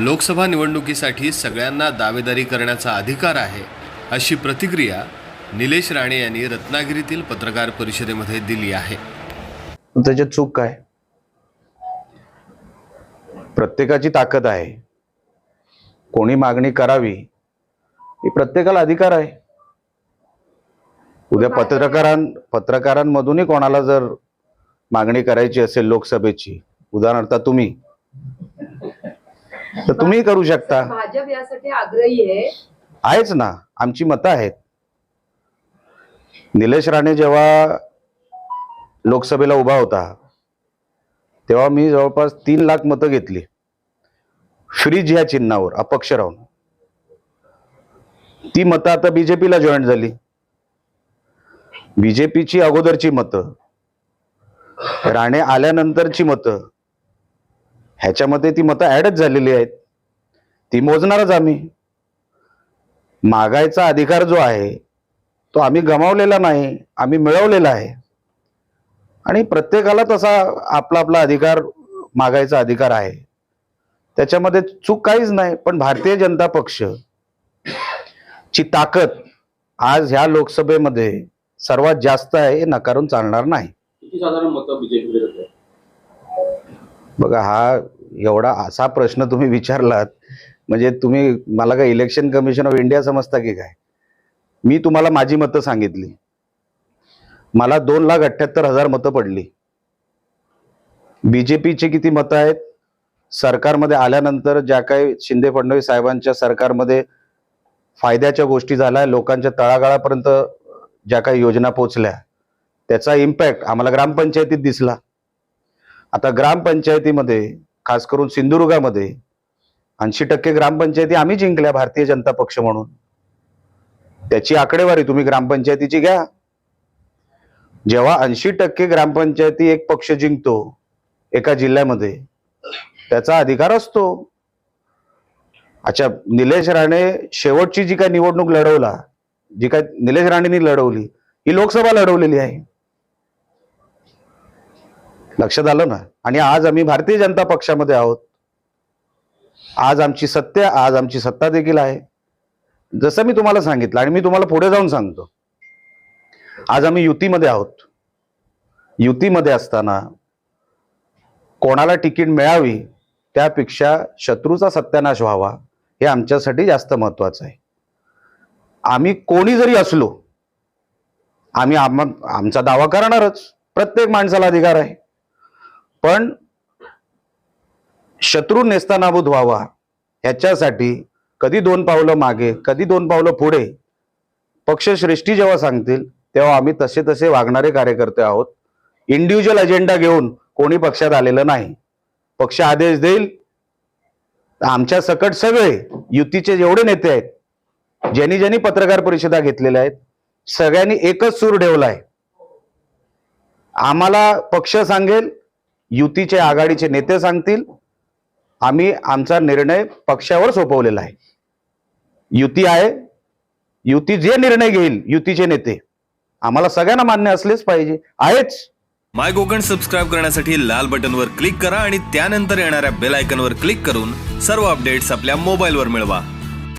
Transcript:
लोकसभा निवडणुकीसाठी सगळ्यांना दावेदारी करण्याचा अधिकार आहे अशी प्रतिक्रिया निलेश राणे यांनी रत्नागिरीतील पत्रकार परिषदेमध्ये दिली आहे. त्याच्यात चूक काय प्रत्येकाची ताकद आहे. कोणी मागणी करावी ही प्रत्येकाला अधिकार आहे. उद्या पत्रकारां पत्रकारांमधूनही कोणाला जर मागणी करायची असेल लोकसभेची उदाहरणार्थ तुम्ही तर तुम्ही करू शकता. भाजप यासाठी आग्रही आहे. आहेच ना. आमची मतं आहेत. निलेश राणे जेव्हा लोकसभेला उभा होता तेव्हा मी जवळपास तीन लाख मतं घेतली. फ्रीज ह्या चिन्हावर अपक्ष राहून. ती मतं आता बीजेपीला जॉईन झाली. बीजेपीची अगोदरची मतं राणे आल्यानंतरची मतं ह्याच्यामध्ये ती मतं ऍडच झालेली आहेत. ती मोजणारच आम्ही. मागायचा अधिकार जो आहे तो आम्ही गमावलेला नाही आम्ही मिळवलेला आहे. आणि प्रत्येकाला तसा आपला आपला अधिकार मागायचा अधिकार आहे. त्याच्यामध्ये चूक काहीच नाही पण भारतीय जनता पक्ष ची ताकद आज ह्या लोकसभेमध्ये सर्वात जास्त आहे हे नकारून चालणार नाही किती साधारण मतं बीजेपीकडे जातात बघा हा एवढा असा प्रश्न तुम्ही विचारलात म्हणजे तुम्ही मला काय इलेक्शन कमिशन ऑफ इंडिया समजता की काय? मी तुम्हाला माझी मतं सांगितली. मला दोन लाख अठ्ठ्याहत्तर हजार मतं पडली. बीजेपीची किती मतं आहेत? सरकारमध्ये आल्यानंतर ज्या काही शिंदे फडणवीस साहेबांच्या सरकारमध्ये फायद्याच्या गोष्टी झाल्या लोकांच्या तळागाळापर्यंत ज्या काही योजना पोचल्या त्याचा इम्पॅक्ट आम्हाला ग्रामपंचायतीत दिसला. आता ग्रामपंचायतीमध्ये खास करून सिंधुदुर्गामध्ये ऐंशी टक्के ग्रामपंचायती आम्ही जिंकल्या भारतीय जनता पक्ष म्हणून. त्याची आकडेवारी तुम्ही ग्रामपंचायतीची घ्या. जेव्हा ऐंशी टक्के ग्रामपंचायती एक पक्ष जिंकतो एका जिल्ह्यामध्ये त्याचा अधिकार असतो. अच्छा निलेश राणे शेवटची जी काय निवडणूक लढवला जी काय निलेश राणेंनी लढवली ही लोकसभा लढवलेली आहे. लक्षात आलं ना? आणि आज आम्ही भारतीय जनता पक्षामध्ये आहोत. आज आमची सत्य आज आमची सत्ता देखील आहे. जसं मी तुम्हाला सांगितलं आणि मी तुम्हाला पुढे जाऊन सांगतो. आज आम्ही युतीमध्ये आहोत. युतीमध्ये असताना कोणाला तिकीट मिळावी त्यापेक्षा शत्रूचा सत्यानाश व्हावा हे आमच्यासाठी जास्त महत्वाचं आहे. आम्ही कोणी जरी असलो आम्ही आम आमचा दावा करणारच. प्रत्येक माणसाला अधिकार आहे. पण शत्रू नेस्तानाबूत व्हावा ह्याच्यासाठी कधी दोन पावलं मागे कधी दोन पावलं पुढे पक्षश्रेष्ठी जेव्हा सांगतील तेव्हा आम्ही तसे तसे वागणारे कार्यकर्ते आहोत. इंडिव्हिज्युअल अजेंडा घेऊन कोणी पक्षात आलेलं नाही. पक्ष आदेश देईल. आमच्या सकट सगळे युतीचे जेवढे नेते आहेत ज्यांनी ज्यांनी पत्रकार परिषदा घेतलेल्या आहेत सगळ्यांनी एकच सूर ठेवलाय. आम्हाला पक्ष सांगेल युतीचे आघाडीचे नेते सांगतील. आम्ही आमचा निर्णय पक्षावर सोपवलेला आहे. युती आहे. युती जे निर्णय घेईल युतीचे नेते. आम्हाला सगळ्यांना मान्य असलेच पाहिजे. आहेच. माय कोकण सबस्क्राईब करण्यासाठी लाल बटनवर क्लिक करा आणि त्यानंतर येणाऱ्या बेल आयकनवर क्लिक करून सर्व अपडेट्स आपल्या मोबाईलवर मिळवा.